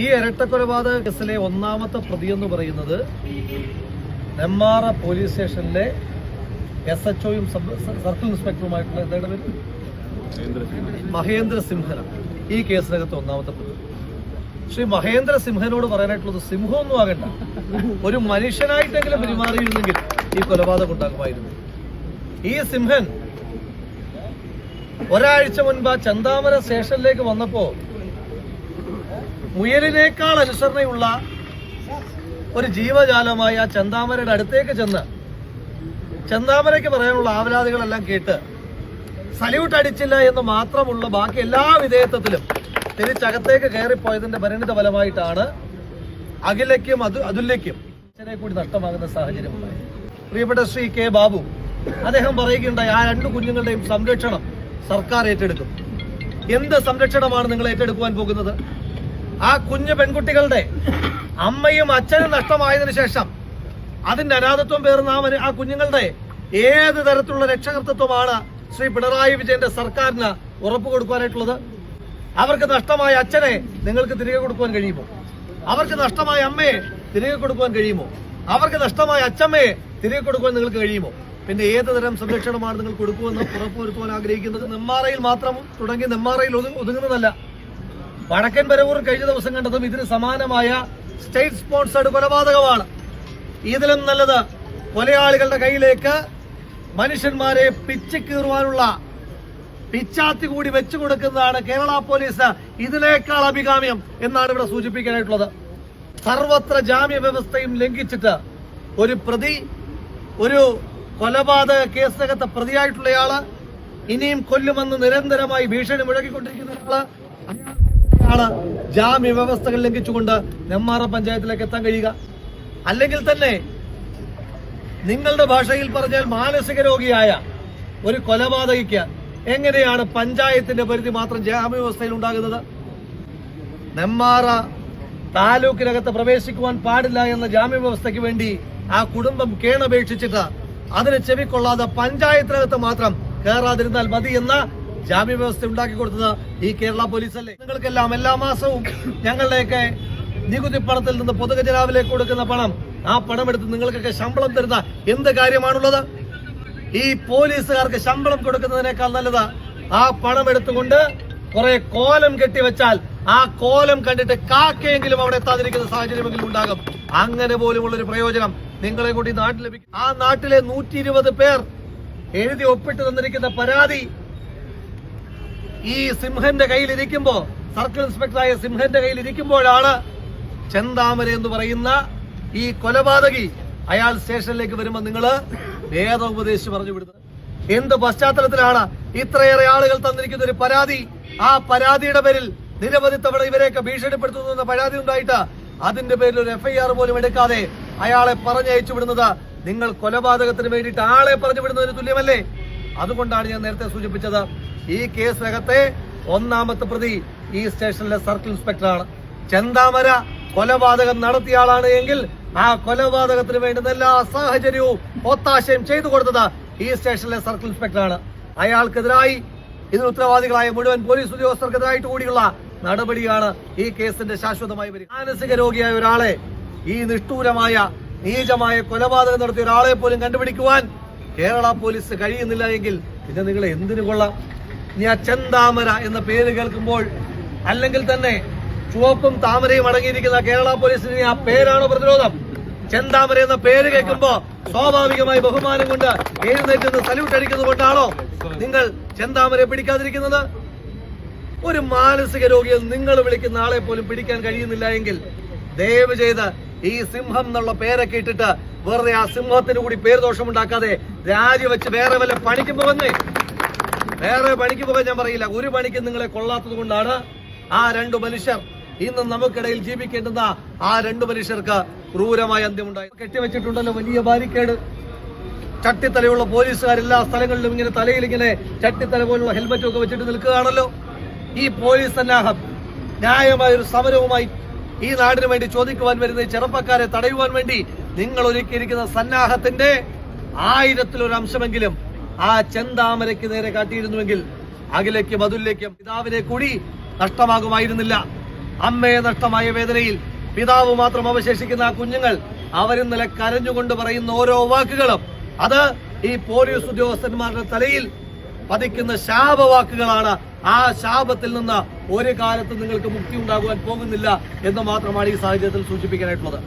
ഈ ഇരട്ടക്കൊലപാതക കേസിലെ ഒന്നാമത്തെ പ്രതി എന്ന് പറയുന്നത് നെമ്മാറ പോലീസ് സ്റ്റേഷനിലെ എസ് എച്ച് ഒയും സർക്കിൾ ഇൻസ്പെക്ടറുമായിട്ടുള്ള എന്താണ് പേര്? മഹേന്ദ്ര സിംഹന ഈ കേസിനകത്ത് ഒന്നാമത്തെ പ്രതി. ശ്രീ മഹേന്ദ്ര സിംഹനോട് പറയാനായിട്ടുള്ളത് സിംഹമൊന്നും ആകണ്ട. ഒരു മനുഷ്യനായിട്ടെങ്കിലും പെരുമാറിയിരുന്നെങ്കിൽ ഈ കൊലപാതകം ഉണ്ടാകുമായിരുന്നു. ഈ സിംഹൻ ഒരാഴ്ച മുൻപ് ആ ചന്താമര സ്റ്റേഷനിലേക്ക് വന്നപ്പോ മുയലിനേക്കാൾ അനുസരണയുള്ള ഒരു ജീവജാലമായി ആ ചന്താമരയുടെ അടുത്തേക്ക് ചെന്ന് ചന്താമരയ്ക്ക് പറയാനുള്ള ആവലാതികളെല്ലാം കേട്ട് സല്യൂട്ട് അടിച്ചില്ല എന്ന് മാത്രമുള്ള ബാക്കി എല്ലാ വിധേയത്വത്തിലും തിരിച്ചകത്തേക്ക് കയറിപ്പോയതിന്റെ പരിണിത ഫലമായിട്ടാണ് അഖിലയ്ക്കും അത് അതുല്യയ്ക്കും അച്ഛനെ കൂടി നഷ്ടമാകുന്ന സാഹചര്യമുണ്ടായി പ്രിയപ്പെട്ട ശ്രീ കെ ബാബു അദ്ദേഹം പറയുകയുണ്ടായി ആ രണ്ട് കുഞ്ഞുങ്ങളുടെയും സംരക്ഷണം സർക്കാർ ഏറ്റെടുക്കും. എന്ത് സംരക്ഷണമാണ് നിങ്ങൾ ഏറ്റെടുക്കുവാൻ പോകുന്നത്? ആ കുഞ്ഞു പെൺകുട്ടികളുടെ അമ്മയും അച്ഛനും നഷ്ടമായതിനു ശേഷം അതിന്റെ അനാഥത്വം പേർന്ന ആ കുഞ്ഞുങ്ങളുടെ ഏത് തരത്തിലുള്ള രക്ഷകർത്തത്വമാണ് ശ്രീ പിണറായി വിജയന്റെ സർക്കാരിന് ഉറപ്പ് കൊടുക്കുവാനായിട്ടുള്ളത്? അവർക്ക് നഷ്ടമായ അച്ഛനെ നിങ്ങൾക്ക് തിരികെ കൊടുക്കുവാൻ കഴിയുമോ? അവർക്ക് നഷ്ടമായ അമ്മയെ തിരികെ കൊടുക്കുവാൻ കഴിയുമോ? അവർക്ക് നഷ്ടമായ അച്ഛമ്മയെ തിരികെ കൊടുക്കുവാൻ നിങ്ങൾക്ക് കഴിയുമോ? പിന്നെ ഏത് തരം സംരക്ഷണമാണ് നിങ്ങൾ കൊടുക്കുമെന്ന് ഉറപ്പുവരുത്തുവാൻ ആഗ്രഹിക്കുന്നത്? നെമ്മാറയിൽ മാത്രം തുടങ്ങി നെമ്മാറയിൽ ഒതു- ഒതുങ്ങുന്നതല്ല. വടക്കൻ പരവൂർ കഴിഞ്ഞ ദിവസം കണ്ടതും ഇതിന് സമാനമായ സ്റ്റേറ്റ് സ്പോൺസേഡ് കൊലപാതകമാണ്. ഇതിലും നല്ലത് കൊലയാളികളുടെ കയ്യിലേക്ക് മനുഷ്യന്മാരെ പിച്ച് കീറുവാനുള്ള പിച്ചാത്തി കൂടി വെച്ചു കൊടുക്കുന്നതാണ് കേരള പോലീസ് ഇതിനേക്കാൾ അഭികാമ്യം എന്നാണ് ഇവിടെ സൂചിപ്പിക്കാനായിട്ടുള്ളത്. സർവത്ര ജാമ്യ വ്യവസ്ഥയും ലംഘിച്ചിട്ട് ഒരു പ്രതി ഒരു കൊലപാതക കേസിനകത്ത് പ്രതിയായിട്ടുള്ളയാൾ ഇനിയും കൊല്ലുമെന്ന് നിരന്തരമായി ഭീഷണി മുഴക്കിക്കൊണ്ടിരിക്കുന്ന ആൾ ആണ് ജാമ്യ വ്യവസ്ഥകൾ ലംഘിച്ചുകൊണ്ട് നെമ്മാറ പഞ്ചായത്തിലേക്ക് എത്താൻ കഴിയുക. അല്ലെങ്കിൽ തന്നെ നിങ്ങളുടെ ഭാഷയിൽ പറഞ്ഞാൽ മാനസിക രോഗിയായ ഒരു കൊലപാതകയ്ക്ക് എങ്ങനെയാണ് പഞ്ചായത്തിന്റെ പരിധി മാത്രം ജാമ്യ വ്യവസ്ഥയിൽ ഉണ്ടാകുന്നത്? നെമ്മാറ താലൂക്കിനകത്ത് പ്രവേശിക്കുവാൻ പാടില്ല എന്ന ജാമ്യ വ്യവസ്ഥയ്ക്ക് വേണ്ടി ആ കുടുംബം കേണപേക്ഷിച്ചിട്ട് അതിന് ചെവിക്കൊള്ളാതെ പഞ്ചായത്തിനകത്ത് മാത്രം കയറാതിരുന്നാൽ മതി എന്ന ജാമ്യവ്യവസ്ഥ ഉണ്ടാക്കി കൊടുത്തത് ഈ കേരള പോലീസ് അല്ലേ നിങ്ങൾക്കെല്ലാം എല്ലാ മാസവും ഞങ്ങളുടെയൊക്കെ നികുതി പണത്തിൽ നിന്ന് പൊതുഖജനാവിലേക്ക് കൊടുക്കുന്ന പണം ആ പണം എടുത്ത് നിങ്ങൾക്കൊക്കെ ശമ്പളം തരുന്ന എന്ത് കാര്യമാണുള്ളത്? ഈ പോലീസുകാർക്ക് ശമ്പളം കൊടുക്കുന്നതിനേക്കാൾ നല്ലത് ആ പണം എടുത്തുകൊണ്ട് കുറെ കോലം കെട്ടിവെച്ചാൽ ആ കോലം കണ്ടിട്ട് കാക്കയെങ്കിലും അവിടെ എത്താതിരിക്കുന്ന സാഹചര്യമെങ്കിലും ഉണ്ടാകും. അങ്ങനെ പോലുമുള്ള ഒരു പ്രയോജനം നിങ്ങളെ കൂടി നാട്ടിൽ ലഭിക്കും. ആ നാട്ടിലെ നൂറ്റി പേർ എഴുതി ഒപ്പിട്ട് തന്നിരിക്കുന്ന പരാതി ഈ സിംഹന്റെ കയ്യിൽ ഇരിക്കുമ്പോ സർക്കിൾ ഇൻസ്പെക്ടറായ സിംഹന്റെ കയ്യിൽ ഇരിക്കുമ്പോഴാണ് ചെന്താമര എന്ന് പറയുന്ന ഈ കൊലപാതകി അയാൾ സ്റ്റേഷനിലേക്ക് വരുമ്പോൾ നിങ്ങൾ വേദ ഉപദേശിച്ച് പറഞ്ഞു വിടുന്നത്. എന്ത് പശ്ചാത്തലത്തിലാണ് ഇത്രയേറെ ആളുകൾ തന്നിരിക്കുന്ന ഒരു പരാതി? ആ പരാതിയുടെ പേരിൽ നിരവധി തവണ ഇവരെയൊക്കെ ഭീഷണിപ്പെടുത്തുന്ന പരാതി ഉണ്ടായിട്ട് അതിന്റെ പേരിൽ ഒരു എഫ്ഐആർ പോലും എടുക്കാതെ അയാളെ പറഞ്ഞയച്ചു വിടുന്നത്. നിങ്ങൾ കൊലപാതകത്തിന് വേണ്ടിയിട്ട് ആളെ പറഞ്ഞു വിടുന്നതിന് തുല്യമല്ലേ? അതുകൊണ്ടാണ് ഞാൻ നേരത്തെ സൂചിപ്പിച്ചത് ഈ കേസിനകത്തെ ഒന്നാമത്തെ പ്രതി ഈ സ്റ്റേഷനിലെ സർക്കിൾ ഇൻസ്പെക്ടറാണ്. ചെന്താമര കൊലപാതകം നടത്തിയ ആളാണ് എങ്കിൽ ആ കൊലപാതകത്തിന് വേണ്ടുന്ന എല്ലാ സാഹചര്യവും ഒത്താശയും ചെയ്തു കൊടുത്തത് ഈ സ്റ്റേഷനിലെ സർക്കിൾ ഇൻസ്പെക്ടറാണ്. അയാൾക്കെതിരായി ഇതിന് ഉത്തരവാദികളായ മുഴുവൻ പോലീസ് ഉദ്യോഗസ്ഥർക്കെതിരായിട്ട് കൂടിയുള്ള നടപടിയാണ് ഈ കേസിന്റെ ശാശ്വതമായി വരിക മാനസിക രോഗിയായ ഒരാളെ ഈ നിഷ്ഠൂരമായ നീചമായ കൊലപാതകം നടത്തിയ ഒരാളെ പോലും കണ്ടുപിടിക്കുവാൻ കേരള പോലീസ് കഴിയുന്നില്ല എങ്കിൽ പിന്നെ നിങ്ങൾ എന്തിനു കൊള്ളാം? ഇനി ചെന്താമര എന്ന പേര് കേൾക്കുമ്പോൾ അല്ലെങ്കിൽ തന്നെ ചുവപ്പും താമരയും അടങ്ങിയിരിക്കുന്ന കേരള പോലീസിന് ആ പേരാണോ പ്രതിരോധം? ചെന്താമര എന്ന പേര് കേൾക്കുമ്പോ സ്വാഭാവികമായി ബഹുമാനം കൊണ്ട് എഴുന്നേറ്റ് സല്യൂട്ട് അടിക്കുന്നത് കൊണ്ടാണോ നിങ്ങൾ ചെന്താമരയെ പിടിക്കാതിരിക്കുന്നത്? ഒരു മാനസിക രോഗിയിൽ നിങ്ങൾ വിളിക്കുന്ന ആളെ പോലും പിടിക്കാൻ കഴിയുന്നില്ല എങ്കിൽ ദയവ് ചെയ്ത് ഈ സിംഹം എന്നുള്ള പേരൊക്കെ ഇട്ടിട്ട് വെറുതെ ആ സിംഹത്തിന് കൂടി പേര് ദോഷമുണ്ടാക്കാതെ രാജിവെച്ച് വേറെ വല്ല പണിക്ക് പോകുന്നേ വേറെ പണിക്ക് പോകാൻ ഞാൻ പറയില്ല. ഒരു പണിക്ക് നിങ്ങളെ കൊള്ളാത്തത് കൊണ്ടാണ് ആ രണ്ടു മനുഷ്യർ ഇന്ന് നമുക്കിടയിൽ ജീവിക്കേണ്ടുന്ന ആ രണ്ടു മനുഷ്യർക്ക് ക്രൂരമായ അന്ത്യമുണ്ടായി. കെട്ടിവെച്ചിട്ടുണ്ടല്ലോ വലിയ ബാരിക്കേഡ്. ചട്ടിത്തലയുള്ള പോലീസുകാർ എല്ലാ സ്ഥലങ്ങളിലും ഇങ്ങനെ തലയിൽ ഇങ്ങനെ ചട്ടിത്തല പോലുള്ള ഹെൽമറ്റും ഒക്കെ വെച്ചിട്ട് നിൽക്കുകയാണല്ലോ. ഈ പോലീസ് സന്നാഹം ന്യായമായ ഒരു സമരവുമായി ഈ നാടിനു വേണ്ടി ചോദിക്കുവാൻ വരുന്ന ചെറുപ്പക്കാരെ തടയുവാൻ വേണ്ടി നിങ്ങൾ ഒരുക്കിയിരിക്കുന്ന സന്നാഹത്തിന്റെ ആയിരത്തിലൊരു അംശമെങ്കിലും ആ ചെന്താമരയ്ക്ക് നേരെ കാട്ടിയിരുന്നുവെങ്കിൽ അഖിലേക്കും അതുലേക്കും പിതാവിനെ കൂടി നഷ്ടമാകുമായിരുന്നില്ല. അമ്മയെ നഷ്ടമായ വേദനയിൽ പിതാവ് മാത്രം അവശേഷിക്കുന്ന ആ കുഞ്ഞുങ്ങൾ അവരിന്നലെ കരഞ്ഞുകൊണ്ട് പറയുന്ന ഓരോ വാക്കുകളും അത് ഈ പോലീസ് ഉദ്യോഗസ്ഥന്മാരുടെ തലയിൽ പതിക്കുന്ന ശാപവാക്കുകളാണ് ആ ശാപത്തിൽ നിന്ന് ഒരു കാലത്ത് നിങ്ങൾക്ക് മുക്തി ഉണ്ടാകുവാൻ പോകുന്നില്ല എന്ന് മാത്രമാണ് ഈ സാഹചര്യത്തിൽ സൂചിപ്പിക്കാനായിട്ടുള്ളത്.